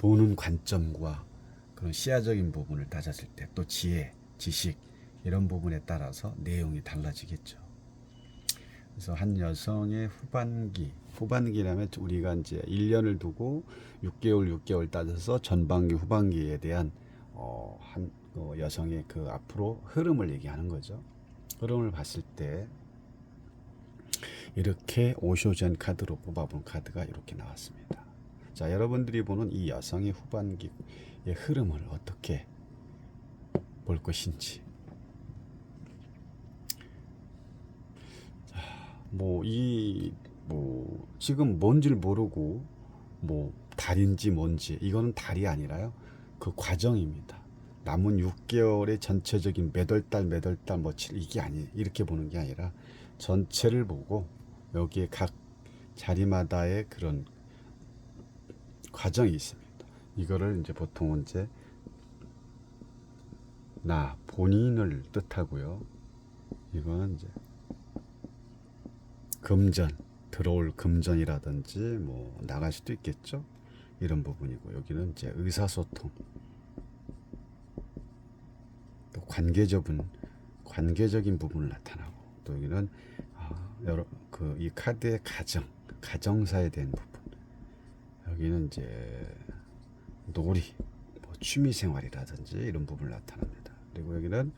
보는 관점과 그런 시야적인 부분을 따졌을 때 또 지혜, 지식 이런 부분에 따라서 내용이 달라지겠죠. 그래서 한 여성의 후반기, 후반기라면 우리가 이제 1년을 두고 6개월, 6개월 따져서 전반기, 후반기에 대한 어, 한 어, 여성의 그 앞으로 흐름을 얘기하는 거죠. 흐름을 봤을 때 이렇게 오쇼젠 카드로 뽑아본 카드가 이렇게 나왔습니다. 자, 여러분들이 보는 이 여성의 후반기의 흐름을 어떻게 볼 것인지. 뭐, 이, 뭐, 지금 뭔지를 모르고, 뭐, 달인지 뭔지, 이거는 달이 아니라요. 그 과정입니다. 남은 6개월의 전체적인 몇월 달, 몇월 달, 뭐, 칠, 이게 아니, 이렇게 보는 게 아니라 전체를 보고, 여기에 각 자리마다의 그런 과정이 있습니다. 이거를 이제 보통은 이제 나 본인을 뜻하고요. 이거는 이제 금전 들어올 금전이라든지 뭐 나갈 수도 있겠죠. 이런 부분이고 여기는 이제 의사소통 또 관계적인 관계적인 부분을 나타나고 또 여기는 아, 여러 그 이 카드의 가정 가정사에 대한 부분 여기는 이제 놀이 뭐 취미 생활이라든지 이런 부분을 나타납니다. 그리고 여기는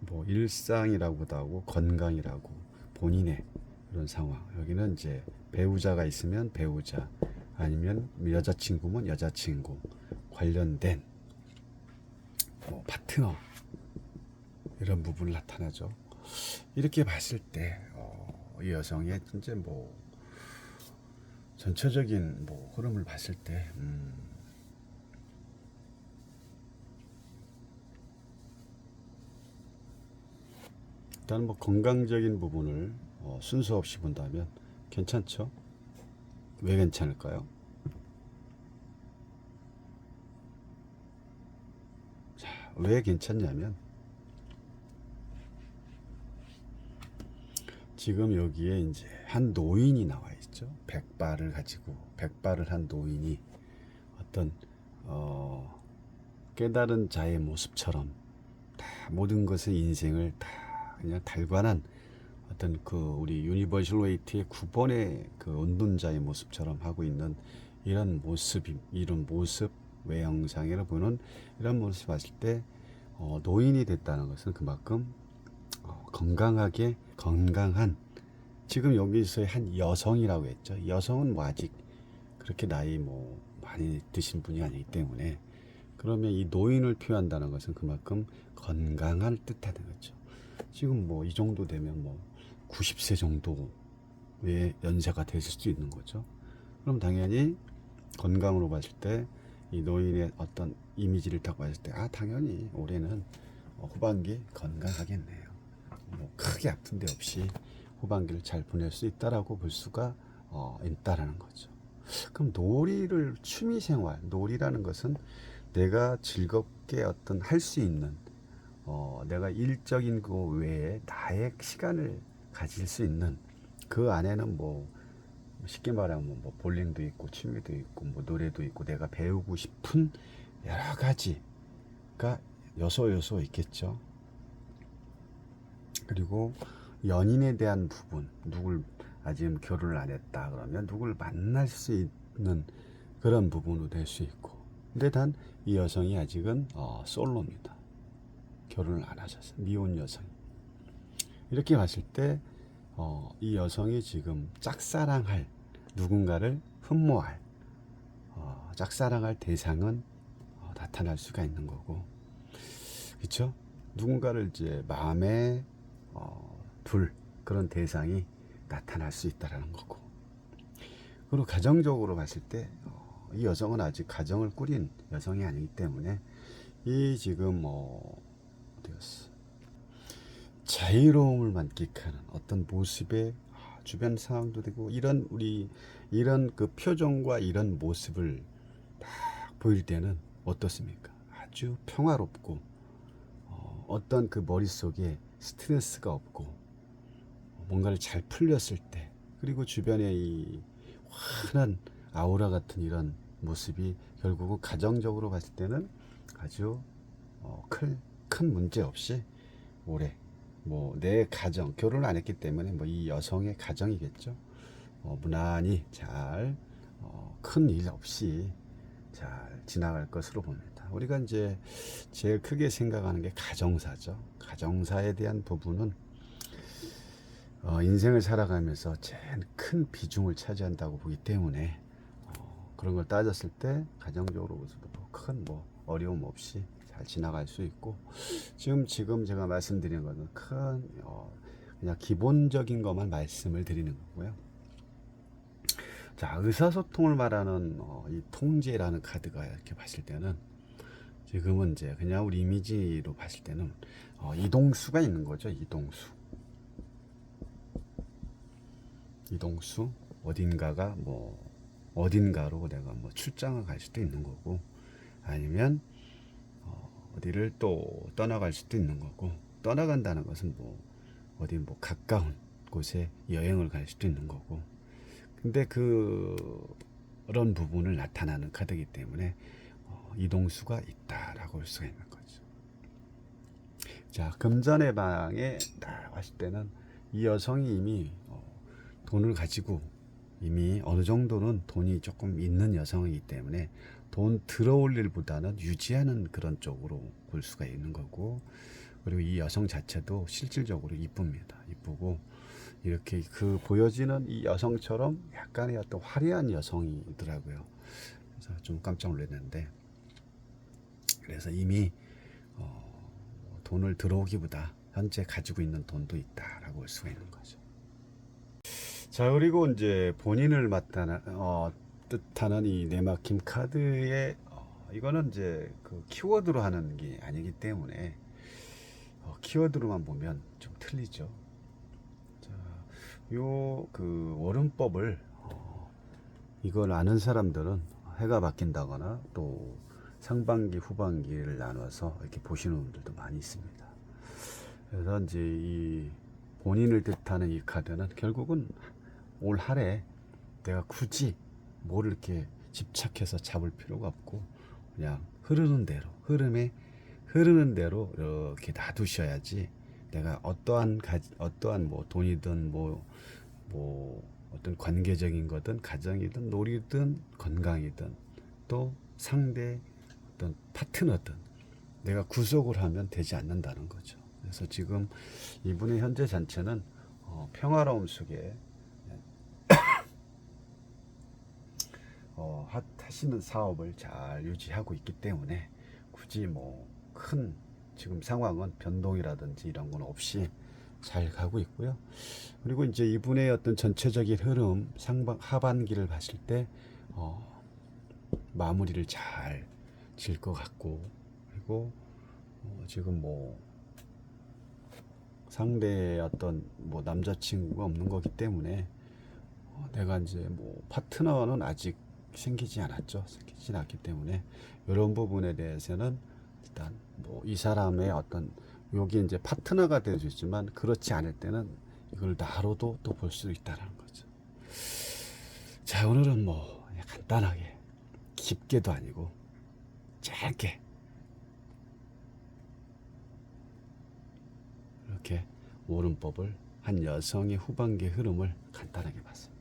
뭐 일상이라고도 하고 건강이라고 본인의 그런 상황. 여기는 이제 배우자가 있으면 배우자 아니면 여자친구면 여자친구 관련된 뭐 파트너 이런 부분을 나타나죠. 이렇게 봤을 때, 어, 이 여성의 진짜 뭐, 전체적인 뭐 흐름을 봤을 때, 음, 일단 뭐 건강적인 부분을 어, 순서 없이 본다면 괜찮죠? 왜 괜찮을까요? 자, 왜 괜찮냐면 지금 여기에 이제 한 노인이 나와 있죠. 백발을 가지고 백발을 한 노인이 어떤 어, 깨달은 자의 모습처럼 다 모든 것의 인생을 다 그냥 달관한 어떤 그 우리 유니버셜 웨이트의 9번의 그 운동자의 모습처럼 하고 있는 이런 모습이 이런 모습 외형상으로 보는 이런 모습 봤을 때 어, 노인이 됐다는 것은 그만큼 어, 건강하게 건강한 지금 여기서의 한 여성이라고 했죠. 여성은 뭐 아직 그렇게 나이 뭐 많이 드신 분이 아니기 때문에 그러면 이 노인을 표현한다는 것은 그만큼 건강을 뜻하는 거죠. 지금 뭐 이 정도 되면 뭐 90세 정도의 연세가 됐을 수도 있는 거죠. 그럼 당연히 건강으로 봤을 때 이 노인의 어떤 이미지를 딱 봤을 때 아 당연히 올해는 어, 후반기 건강하겠네요. 뭐 크게 아픈 데 없이 후반기를 잘 보낼 수 있다라고 볼 수가 어, 있다라는 거죠. 그럼 놀이를 취미 생활, 놀이라는 것은 내가 즐겁게 어떤 할 수 있는 어, 내가 일적인 그 외에 나의 시간을 가질 수 있는 그 안에는 뭐 쉽게 말하면 뭐 볼링도 있고 취미도 있고 뭐 노래도 있고 내가 배우고 싶은 여러 가지가 요소 요소 있겠죠. 그리고 연인에 대한 부분, 누굴 아직 결혼을 안 했다 그러면 누굴 만날 수 있는 그런 부분도 될수 있고. 근데 단 이 여성이 아직은 어, 솔로입니다. 결혼을 안 하셔서 미혼 여성. 이렇게 봤을 때, 어, 이 여성이 지금 짝사랑할 누군가를 흠모할 어, 짝사랑할 대상은 어, 나타날 수가 있는 거고, 그렇죠? 누군가를 이제 마음에 어, 둘 그런 대상이 나타날 수 있다라는 거고. 그리고 가정적으로 봤을 때, 어, 이 여성은 아직 가정을 꾸린 여성이 아니기 때문에 이 지금 뭐 어디였어? 자유로움을 만끽하는 어떤 모습의 아, 주변 상황도 되고 이런 우리 이런 그 표정과 이런 모습을 딱 보일 때는 어떻습니까? 아주 평화롭고 어, 어떤 그 머릿속에 스트레스가 없고 뭔가를 잘 풀렸을 때 그리고 주변에 이 환한 아우라 같은 이런 모습이 결국은 가정적으로 봤을 때는 아주 어, 큰, 큰 문제 없이 올해 뭐 내 가정 결혼을 안 했기 때문에 뭐 이 여성의 가정이겠죠. 어, 무난히 잘 어, 큰일 없이 잘 지나갈 것으로 봅니다. 우리가 이제 제일 크게 생각하는 게 가정사죠. 가정사에 대한 부분은 어, 인생을 살아가면서 제일 큰 비중을 차지한다고 보기 때문에 어, 그런 걸 따졌을 때 가정적으로서도 큰뭐 어려움 없이 잘 지나갈 수 있고 지금 지금 제가 말씀드리는 것은 큰 어, 그냥 기본적인 것만 말씀을 드리는 거고요. 자 의사소통을 말하는 어, 이 통제라는 카드가 이렇게 봤을 때는 지금은 이제 그냥 우리 이미지로 봤을 때는 어, 이동수가 있는 거죠 이동수. 이동수 어딘가가 뭐 어딘가로 내가 뭐 출장을 갈 수도 있는 거고 아니면 어, 어디를 또 떠나갈 수도 있는 거고 떠나간다는 것은 뭐 어디 뭐 가까운 곳에 여행을 갈 수도 있는 거고. 근데 그 그런 부분을 나타나는 카드이기 때문에 어, 이동수가 있다라고 볼 수가 있는 거죠. 자 금전의 방에 나왔을 때는 이 여성이 이미 어, 돈을 가지고 이미 어느 정도는 돈이 조금 있는 여성이기 때문에 돈 들어올 일보다는 유지하는 그런 쪽으로 볼 수가 있는 거고 그리고 이 여성 자체도 실질적으로 이쁩니다. 이쁘고 이렇게 그 보여지는 이 여성처럼 약간의 어떤 화려한 여성이더라고요. 그래서 좀 깜짝 놀랐는데 그래서 이미 어, 돈을 들어오기보다 현재 가지고 있는 돈도 있다라고 볼 수가 있는 거죠. 자 그리고 이제 본인을 나타나 어, 뜻하는 이 네마킴 카드의 어, 이거는 이제 그 키워드로 하는 게 아니기 때문에 어, 키워드로만 보면 좀 틀리죠. 자, 요그 월음법을 어, 이걸 아는 사람들은 해가 바뀐다거나 또 상반기 후반기를 나눠서 이렇게 보시는 분들도 많이 있습니다. 그래서 이제 이 본인을 뜻하는 이 카드는 결국은 올 한해 내가 굳이 뭘 이렇게 집착해서 잡을 필요가 없고 그냥 흐르는 대로 흐름에 흐르는 대로 이렇게 놔두셔야지 내가 어떠한 가, 어떠한 뭐 돈이든 뭐, 뭐 어떤 관계적인 거든 가정이든 놀이든 건강이든 또 상대 어떤 파트너든 내가 구속을 하면 되지 않는다는 거죠. 그래서 지금 이분의 현재 잔체는 어, 평화로움 속에 어, 하- 하시는 사업을 잘 유지하고 있기 때문에 굳이 뭐 큰 지금 상황은 변동이라든지 이런 건 없이 잘 가고 있고요. 그리고 이제 이분의 어떤 전체적인 흐름 상반 하반기를 봤을 때 어, 마무리를 잘 질 것 같고 그리고 어, 지금 뭐 상대의 어떤 뭐 남자친구가 없는 거기 때문에 어, 내가 이제 뭐 파트너는 아직 생기지 않았죠. 생기지 않았기 때문에 이런 부분에 대해서는 일단 뭐 이 사람의 어떤 여기 이제 파트너가 될 수 있지만 그렇지 않을 때는 이걸 나로도 또 볼수 있다는 거죠. 자 오늘은 뭐 간단하게 깊게도 아니고 짧게 이렇게 오른법을 한 여성의 후반기 흐름을 간단하게 봤습니다.